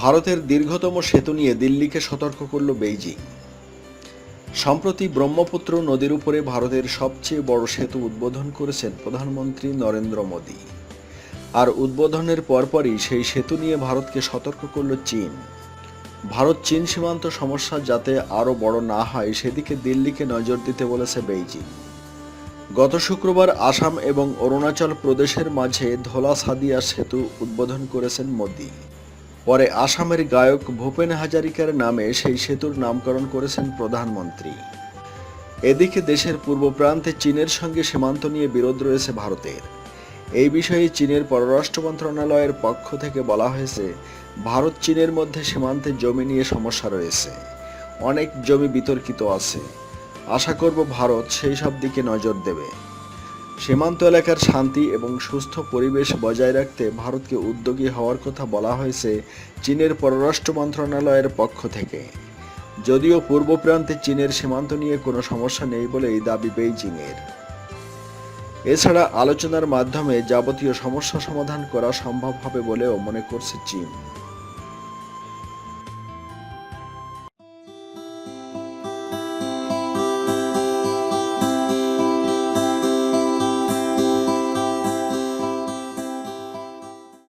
ভারতের দীর্ঘতম সেতু নিয়ে দিল্লিকে সতর্ক করল বেইজিং। সম্প্রতি ব্রহ্মপুত্র নদীর উপরে ভারতের সবচেয়ে বড় সেতু উদ্বোধন করেছেন প্রধানমন্ত্রী নরেন্দ্র মোদী। আর উদ্বোধনের পরপরই সেই সেতু নিয়ে ভারতকে সতর্ক করল চীন। ভারত চীন সীমান্ত সমস্যা যাতে আরও বড় না হয়, সেদিকে দিল্লিকে নজর দিতে বলেছে বেইজিং। গত শুক্রবার আসাম এবং অরুণাচল প্রদেশের মাঝে ধোলা সাদিয়া সেতু উদ্বোধন করেছেন মোদী। পরে আসামের গায়ক ভূপেন হাজারিকার নামে সেই সেতুর নামকরণ করেছেন প্রধানমন্ত্রী। এদিকে দেশের পূর্ব প্রান্তে চীনের সঙ্গে সীমান্ত নিয়ে বিরোধ রয়েছে ভারতের। এই বিষয়ে চীনের পররাষ্ট্র মন্ত্রণালয়ের পক্ষ থেকে বলা হয়েছে, ভারত চীনের মধ্যে সীমান্তে জমি নিয়ে সমস্যা রয়েছে। অনেক জমি বিতর্কিত আছে। আশা করব ভারত সেই সব দিকে নজর দেবে। সীমান্ত এলাকার শান্তি এবং সুস্থ পরিবেশ বজায় রাখতে ভারতকে উদ্যোগী হওয়ার কথা বলা হয়েছে চীনের পররাষ্ট্র মন্ত্রণালয়ের পক্ষ থেকে। যদিও পূর্ব প্রান্তে চীনের সীমান্ত নিয়ে কোনো সমস্যা নেই বলেই দাবি বেইজিংয়ের। এছাড়া আলোচনার মাধ্যমে যাবতীয় সমস্যা সমাধান করা সম্ভব হবে বলেও মনে করছে চীন।